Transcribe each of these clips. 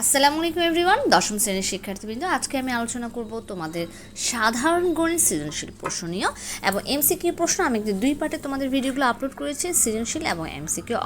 আসসালামু আলাইকুম এভরিওয়ান, দশম শ্রেণির শিক্ষার্থীবৃন্দ, আজকে আমি আলোচনা করব তোমাদের সাধারণ গণিত সৃজনশীল প্রশ্ন নিয়ে এবং এমসিকিউ প্রশ্ন আমি দুই পার্টে তোমাদের ভিডিওগুলো আপলোড করেছি, সৃজনশীল এবং এমসিকিউ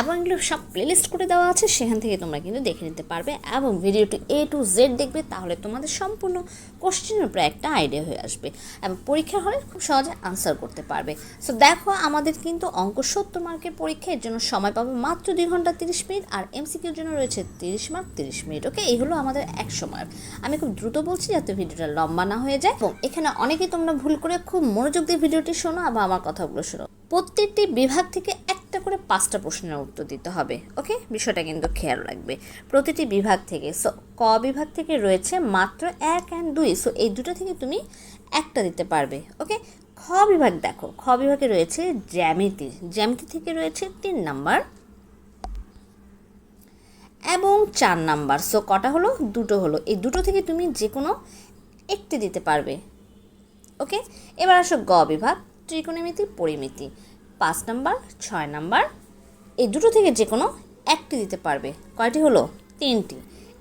এবং এগুলো সব প্লেলিস্ট করে দেওয়া আছে, সেখান থেকে তোমরা কিন্তু দেখে নিতে পারবে এবং ভিডিওটি এ টু জেড দেখবে, তাহলে তোমাদের সম্পূর্ণ কোশ্চেনের উপরে একটা আইডিয়া হয়ে আসবে এবং পরীক্ষার হলে খুব সহজে আনসার করতে পারবে। সো দেখো আমাদের কিন্তু অঙ্ক সত্তর মার্কের পরীক্ষা, এর জন্য সময় পাবে মাত্র দুই ঘণ্টা তিরিশ মিনিট আর এমসিকিউর জন্য রয়েছে তিরিশ মার্ক তিরিশ মিনিট ওকে এই হলো আমাদের এক সময় আমি খুব দ্রুত বলছি যাতে ভিডিওটা লম্বা না হয়ে যায়। এবং এখানে অনেকেই তোমরা ভুল করে খুব মনোযোগ দিয়ে ভিডিওটি শোনো আবার আমার কথাগুলো শোনো। প্রত্যেকটি বিভাগ থেকে একটা করে পাঁচটা প্রশ্নের উত্তর দিতে হবে, ওকে? বিষয়টা কিন্তু খেয়াল রাখবে। প্রতিটি বিভাগ থেকে সো ক বিভাগ থেকে রয়েছে মাত্র এক অ্যান্ড দুই সো এই দুটো থেকে তুমি একটা দিতে পারবে, ওকে? খ বিভাগ দেখো, খ বিভাগে রয়েছে জ্যামিতি জ্যামিতি থেকে রয়েছে তিন নাম্বার এবং চার নাম্বার সো কটা হলো? দুটো হলো। এই দুটো থেকে তুমি যে কোনো একটি দিতে পারবে, ওকে? এবার আসো গ বিভাগ, ত্রিকোণমিতি, পরিমিতি। পাঁচ নাম্বার, ছয় নাম্বার, এই দুটো থেকে যে কোনো একটি দিতে পারবে। কয়টি হলো? তিনটি।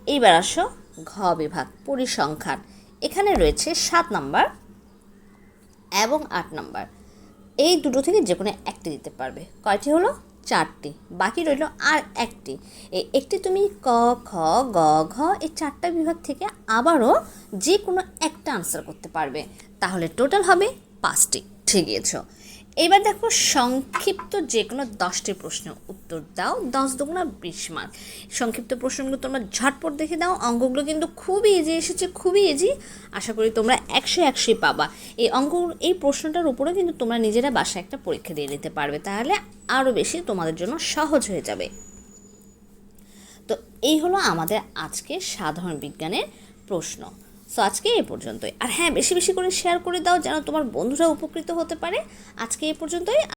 এইবার আসো ঘ বিভাগ, পরিসংখ্যান। এখানে রয়েছে সাত নাম্বার এবং আট নাম্বার। এই দুটো থেকে যে কোনো একটি দিতে পারবে। কয়টি হলো? চারটি। বাকি রইল আর একটি। এই একটি তুমি ক, খ, গ, ঘ, এই চারটা বিভাগ থেকে আবারও যে কোনো একটা আনসার করতে পারবে। তাহলে টোটাল হবে পাঁচটি। ঠিক গিয়েছ এবার দেখো সংক্ষিপ্ত যে কোনো দশটি প্রশ্ন উত্তর দাও। দশ দুগুণা বিশ মার্ক সংক্ষিপ্ত প্রশ্নগুলো তোমরা ঝটপট দেখে দাও। অঙ্কগুলো কিন্তু খুবই ইজি এসেছে, খুবই ইজি আশা করি তোমরা একশো একশোই পাবা। এই অঙ্ক, এই প্রশ্নটার উপরেও কিন্তু তোমরা নিজেরা বাসায় একটা পরীক্ষা দিয়ে নিতে পারবে। তাহলে আরও বেশি তোমাদের জন্য সহজ হয়ে যাবে। তো এই হলো আমাদের আজকে সাধারণ বিজ্ঞানের প্রশ্ন। সো আজকে এই পর্যন্তই। আর হ্যাঁ বেশি বেশি করে শেয়ার করে দাও যেন তোমার বন্ধুরা উপকৃত হতে পারে। আজকে এই পর্যন্তই।